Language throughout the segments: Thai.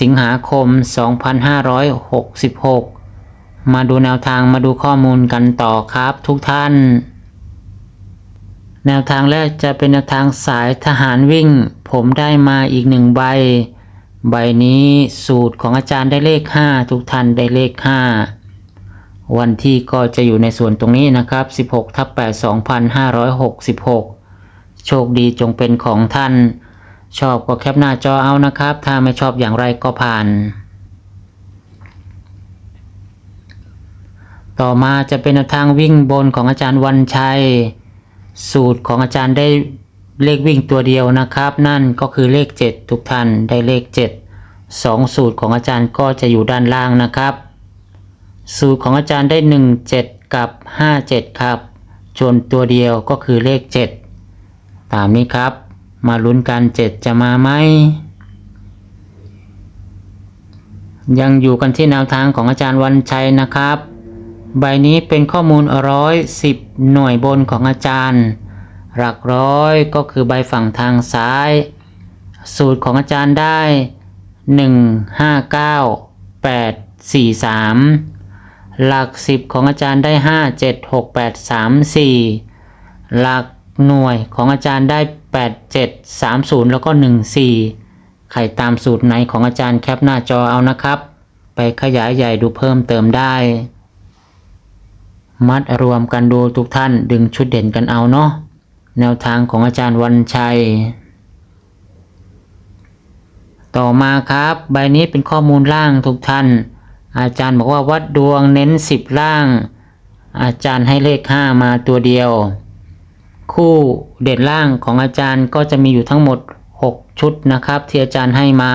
สิงหาคม 2566 มาดูแนวทางมาดูข้อมูลกันต่อครับทุกท่าน แนวทางแรกจะเป็นแนวทางสายทหารวิ่ง ผมได้มาอีกหนึ่งใบ ใบนี้สูตรของอาจารย์ได้เลข 5 ทุกท่านได้เลข 5 วันที่ก็จะอยู่ในส่วนตรงนี้นะครับ 16ทับ8 2566 โชคดีจงเป็นของท่าน ชอบก็แคปหน้าจอเอานะครับ ถ้าไม่ชอบอย่างไรก็ผ่าน ต่อมาจะเป็นแนวทางวิ่งบนของอาจารย์วันชัย สูตรของอาจารย์ได้เลขวิ่งตัวเดียวนะครับ นั่นก็คือเลข 7 ทุกท่านได้เลข 7 2 สูตรของอาจารย์ก็จะอยู่ด้านล่างนะครับ สูตรของอาจารย์ได้ 1 7 กับ 5 7 ครับจนตัวเดียวก็คือเลข 7 ตามนี้ครับ มาลุ้นกัน7จะมาไหม ยังอยู่กันที่แนวทางของอาจารย์วันชัยนะครับ ใบนี้เป็นข้อมูลร้อยสิบหน่วยบนของอาจารย์ หลักร้อยก็คือใบฝั่งทางซ้าย สูตรของอาจารย์ได้1 5 9 8 4 3หลัก10ของอาจารย์ได้5 7 6 8 3 4หลัก หน่วยของอาจารย์ได้ 8 7 3 0 แล้วก็ 1 4ใครตามสูตรไหนของอาจารย์แคปหน้าจอเอานะครับ ไปขยายใหญ่ดูเพิ่มเติมได้ มัดรวมกันดูทุกท่านดึงชุดเด่นกันเอาเนาะแนวทางของอาจารย์วันชัย ต่อมาครับ ใบนี้เป็นข้อมูลล่างทุกท่าน อาจารย์บอกว่าวัดดวงเน้นสิบล่าง อาจารย์ให้เลขห้ามาตัวเดียว คู่เด่นล่างของอาจารย์ก็จะมีอยู่ทั้งหมด 6 ชุดนะครับ ที่อาจารย์ให้มา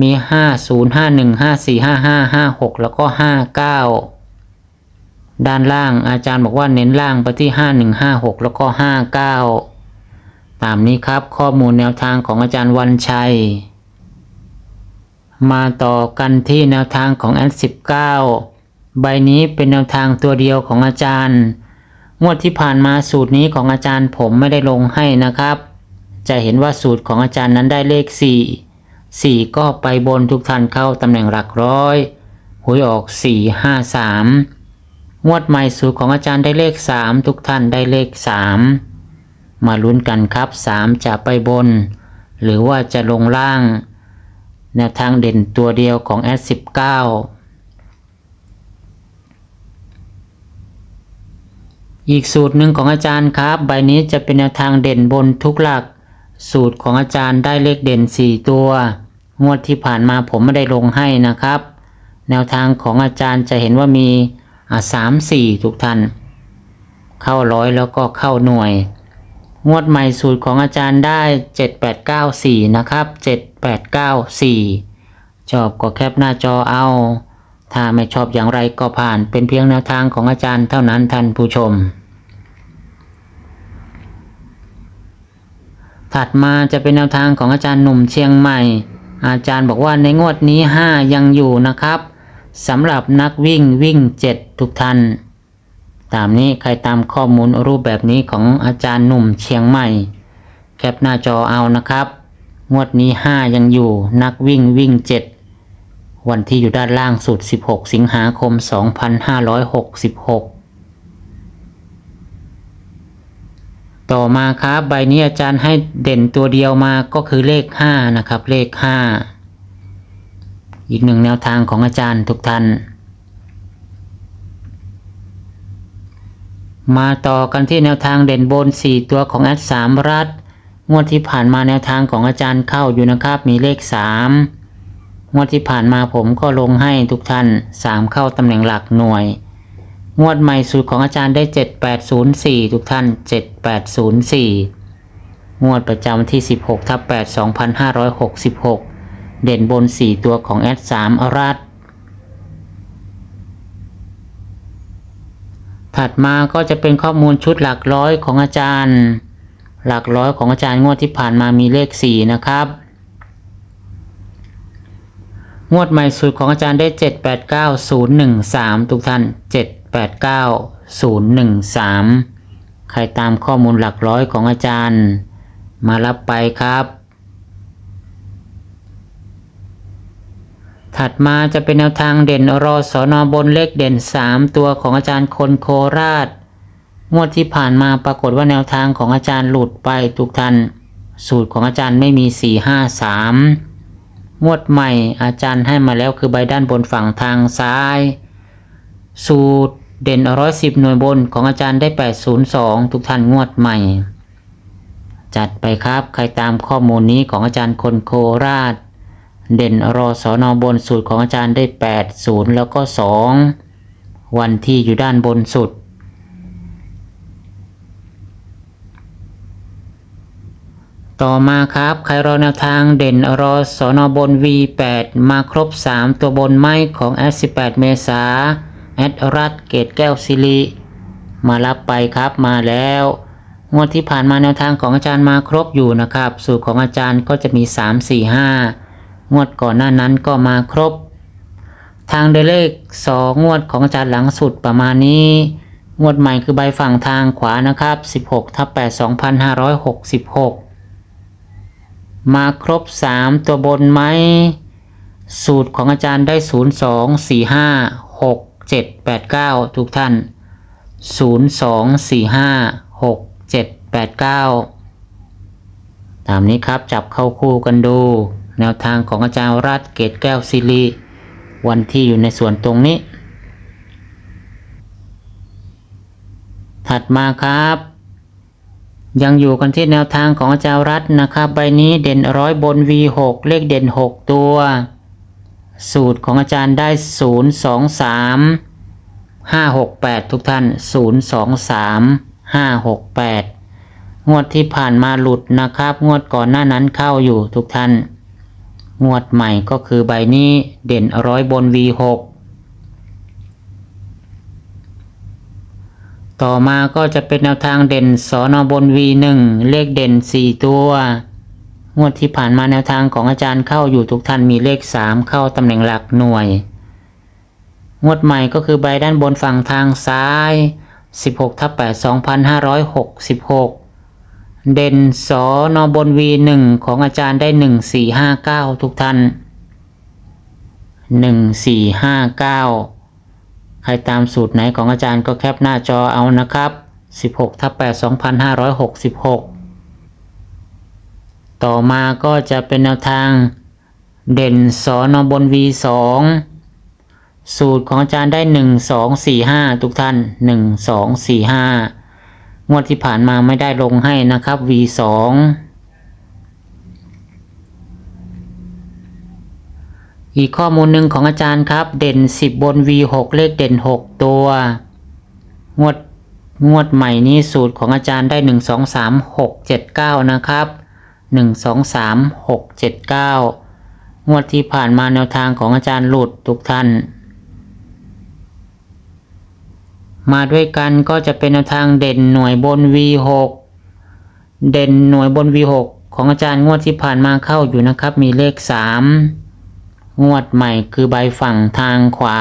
มี 5 0 5 1 5 4 5 5 5 6 แล้วก็ 59 ด้านล่างอาจารย์บอกว่าเน้นล่างไปที่ 5156 แล้วก็ 59 ตามนี้ครับข้อมูลแนวทางของอาจารย์วันชัย มาต่อกันที่แนวทางของแอด19 ใบนี้เป็นแนวทางตัวเดียวของอาจารย์ งวดที่ผ่านมาสูตรนี้ของอาจารย์ผมไม่ได้ลงให้นะครับ จะเห็นว่าสูตรของอาจารย์นั้นได้เลข 4 4 ก็ไปบนทุกท่านเข้าตำแหน่งหลักร้อยหวยออก 4 5 3 งวดใหม่สูตรของอาจารย์ได้เลข 3 ทุกท่านได้เลข 3 มาลุ้นกันครับ 3 จะไปบน หรือว่าจะลงล่างแนวทางเด่นตัวเดียวของแอีกสูตรหนึ่งของอาจารย์ครับ ใบนี้จะเป็นแนวทางเด่นบนทุกหลัก สูตรของอาจารย์ได้เลขเด่น 4 ตัว งวดที่ผ่านมาผมไม่ได้ลงให้นะครับ แนวทางของอาจารย์จะเห็นว่ามีสามสี่ทุกท่าน เข้าร้อยแล้วก็เข้าหน่วย งวดใหม่สูตรของอาจารย์ได้ 7894 นะครับ 7894 ชอบก็แคปหน้าจอเอาถ้าไม่ชอบอย่างไรก็ผ่านเป็นเพียงแนวทางของอาจารย์เท่านั้นท่านผู้ชม ถัดมาจะเป็นแนวทางของอาจารย์หนุ่มเชียงใหม่ อาจารย์บอกว่าในงวดนี้ 5 ยังอยู่นะครับสำหรับนักวิ่งวิ่ง 7 ทุกท่าน ตามนี้ใครตามข้อมูลรูปแบบนี้ของอาจารย์หนุ่มเชียงใหม่ แคปหน้าจอเอานะครับ งวดนี้ 5 ยังอยู่นักวิ่งวิ่ง 7 วันที่อยู่ด้านล่างสุด 16 สิงหาคม 2566 ต่อมาครับใบนี้อาจารย์ให้เด่นตัวเดียวมาก็คือเลข 5 นะครับ เลข 5 อีกหนึ่งแนวทางของอาจารย์ทุกท่าน มาต่อกันที่แนวทางเด่นบน 4 ตัวของแอด3รัฐ งวดที่ผ่านมาแนวทางของอาจารย์เข้าอยู่นะครับ มีเลข 3 งวดที่ผ่านมาผมก็ลงให้ทุกท่าน 3 เข้าตำแหน่งหลักหน่วย งวดใหม่สูตรของอาจารย์ได้ 7804 ทุกท่าน 7804 งวดประจำที่ 16ทับ8 2566 เด่นบน 4 ตัวของแอด3อรัตถัดมาก็จะเป็นข้อมูลชุดหลักร้อยของอาจารย์ หลักร้อยของอาจารย์งวดที่ผ่านมามีเลข 4 นะครับ งวดใหม่สุดของอาจารย์ได้ 789013 ทุกท่าน 89013 ใครตามข้อมูลหลักร้อยของอาจารย์ มารับไปครับ ถัดมาจะเป็นแนวทางเด่นรอสอนอบนเลขเด่น 3 ตัวของอาจารย์คนโคราช งวดที่ผ่านมาปรากฏว่าแนวทางของอาจารย์หลุดไปทุกท่านสูตรของอาจารย์ไม่มี 4 5 3งวดใหม่อาจารย์ให้มาแล้วคือใบด้านบนฝั่งทางซ้าย สูตร เด่นร้อยสิบหน่วยบนของอาจารย์ได้802ทุกท่านงวดใหม่ จัดไปครับใครตามข้อมูลนี้ของอาจารย์คนโคราช เด่นรอสอนอบนสูตรของอาจารย์ได้8 0แล้วก็2วันที่อยู่ด้านบนสุด ต่อมาครับใครรอแนวทางเด่นรอสอนอบน V8 มาครบ 3 ตัวบนไม้ของแอด18 เมษา แอดรัดเกตแก้วซิริมารับไปครับมาแล้ว งวดที่ผ่านมาแนวทางของอาจารย์มาครบอยู่นะครับ สูตรของอาจารย์ก็จะมี 3 4 5 งวดก่อนหน้านั้นก็มาครบ ทางเดเลข2งวดของอาจารย์หลังสุดประมาณนี้ งวดใหม่คือใบฝั่งทางขวานะครับ 16ทับ8 2566 มาครบ 3 ตัวบนไหมสูตรของอาจารย์ได้ 0 2 4 5 6 7 8 9ทุกท่าน0 2 4 5 6 7 8 9ตามนี้ครับจับเข้าคู่กันดู แนวทางของอาจารย์รัฐเกตแก้วซิริวันที่อยู่ในส่วนตรงนี้ ถัดมาครับ ยังอยู่กันที่แนวทางของอาจารย์รัฐนะครับ ใบนี้เด่นร้อยบน V6 เลขเด่น 6 ตัว สูตรของอาจารย์ได้ 0 2 3 5 6 8 ทุกท่าน 0 2 3 5 6 8 งวดที่ผ่านมาหลุดนะครับ งวดก่อนหน้านั้นเข้าอยู่ทุกท่าน งวดใหม่ก็คือใบนี้เด่นร้อยบน V6 ต่อมาก็จะเป็นแนวทางเด่นสอนอบน V1 เลขเด่น 4 ตัว งวดที่ผ่านมาแนวทางของอาจารย์เข้าอยู่ทุกท่านมีเลข 3 เข้าตำแหน่งหลักหน่วย งวดใหม่ก็คือใบด้านบนฝั่งทางซ้าย 16ทับ8 2566 เด่นสอนอบน V1 ของอาจารย์ได้ 1459 ทุกท่าน 1459 ใครตามสูตรไหนของอาจารย์ก็แคปหน้าจอเอานะครับ 16ทับ8 2566 ต่อมาก็จะเป็นแนวทางเด่นสอนอบน V2 สูตรของอาจารย์ได้ 1 2 4 5 ทุกท่าน 1 2 4 5 งวดที่ผ่านมาไม่ได้ลงให้นะครับ V2 อีกข้อมูลหนึ่งของอาจารย์ครับ เด่น 10 บน V6 เลขเด่น 6 ตัว งวดงวดใหม่นี้สูตรของอาจารย์ได้ 1 2 3 6 7 9 นะครับ 1 2 3 6 7 9 งวดที่ผ่านมาแนวทางของอาจารย์หลุดทุกท่าน มาด้วยกันก็จะเป็นแนวทางเด่นหน่วยบน V6 เด่นหน่วยบน V6 ของอาจารย์งวดที่ผ่านมาเข้าอยู่นะครับ มีเลข 3 งวดใหม่คือใบฝั่งทางขวา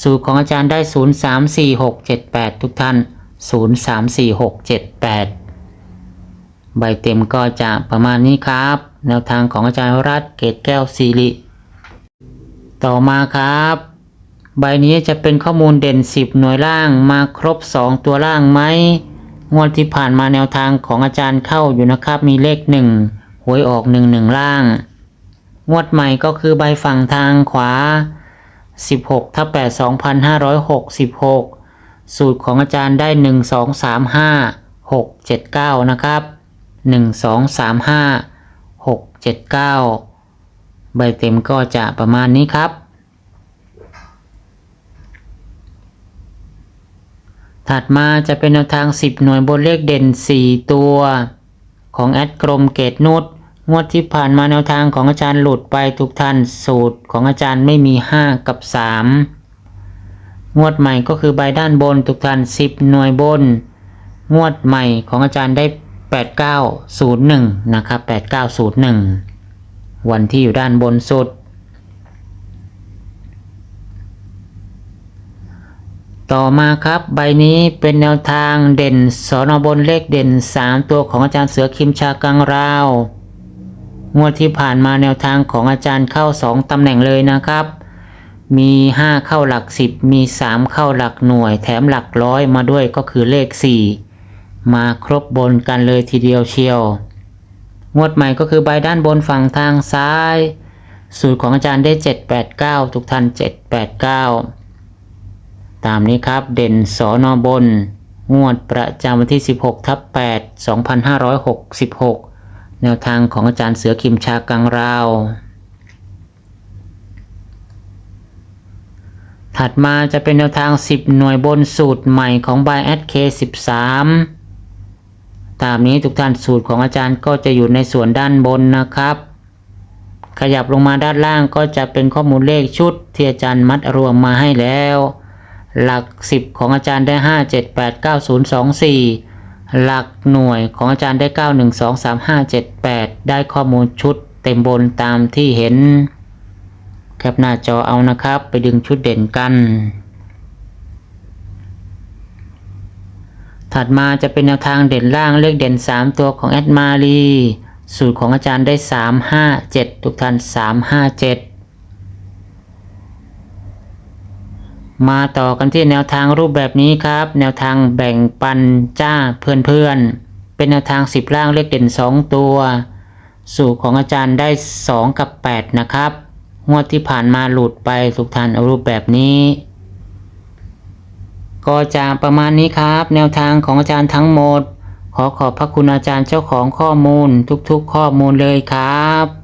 สูตรของอาจารย์ได้ 0 3 4 6 7 8 ทุกท่าน 0 3 4 6 7 8 ใบเต็มก็จะประมาณนี้ครับ แนวทางของอาจารย์รัฐเกตแก้วซีริต่อมาครับ ใบนี้จะเป็นข้อมูลเด่น 10 หน่วยล่างมาครบ 2 ตัวล่างไหมงวดที่ผ่านมาแนวทางของอาจารย์เข้าอยู่นะครับ มีเลข 1 หวยออก 1 1 ล่าง งวดใหม่ก็คือใบฝั่งทางขวา 16ทับ8 2566 สูตรของอาจารย์ได้ 1 2 3 5 6 7 9 นะครับ 1 2 3 5 6 7 9ใบเต็มก็จะประมาณนี้ครับ ถัดมาจะเป็นแนวทาง 10 หน่วยบนเลขเด่น 4 ตัว ของแอดกรมเกตนุชงวดที่ผ่านมาแนวทางของอาจารย์หลุดไปทุกท่านสูตรของอาจารย์ไม่มี 5 กับ 3 งวดใหม่ก็คือใบด้านบนทุกท่าน 10 หน่วยบน งวดใหม่ของอาจารย์ได้ 8901 นะครับ 8901 วันที่อยู่ด้านบนสุด ต่อมาครับใบนี้เป็นแนวทางเด่นสอนอบนเลขเด่น 3 ตัวของอาจารย์เสือคิมชากังราว งวดที่ผ่านมาแนวทางของอาจารย์เข้า 2ตำแหน่งเลยนะครับมี 5 เข้าหลัก 10 มี 3 เข้าหลักหน่วย แถมหลักร้อยมาด้วยก็คือเลข 4 มาครบบนกันเลยทีเดียวเชียว งวดใหม่ก็คือใบด้านบนฝั่งทางซ้าย สูตรของอาจารย์ได้ 789 ทุกท่าน 789 ตามนี้ครับเด่นสอนอบน งวดประจำวันที่ 16ทับ8 2566 แนวทางของอาจารย์เสือคิมชากังราว ถัดมาจะเป็นแนวทาง 10 หน่วยบนสูตรใหม่ของ b y a d K 13 ตามนี้ทุกท่านสูตรของอาจารย์ก็จะอยู่ในส่วนด้านบนนะครับ ขยับลงมาด้านล่างก็จะเป็นข้อมูลเลขชุดที่อาจารย์มัดรวมมาให้แล้ว หลัก 10 ของอาจารย์ได้ 5 7 8 9 0 2 4 หลักหน่วยของอาจารย์ได้ 9 1 2 3 5 7 8 ได้ข้อมูลชุดเต็มบนตามที่เห็น แคปหน้าจอเอานะครับ ไปดึงชุดเด่นกัน ถัดมาจะเป็นแนวทางเด่นล่างเลขเด่น 3 ตัวของแอดมารีสูตรของอาจารย์ได้ 3 5 7 ทุกท่าน 3 5 7 มาต่อกันที่แนวทางรูปแบบนี้ครับ แนวทางแบ่งปันจ้าเพื่อนๆ เป็นแนวทาง 10 ล่างเลขเด่น 2 ตัว สูตรของอาจารย์ได้ 2 กับ 8 นะครับ งวดที่ผ่านมาหลุดไปทุกท่านเอารูปแบบนี้ ก็จะประมาณนี้ครับ แนวทางของอาจารย์ทั้งหมด ขอขอบพระคุณอาจารย์เจ้าของข้อมูลทุกๆ ข้อมูลเลยครับ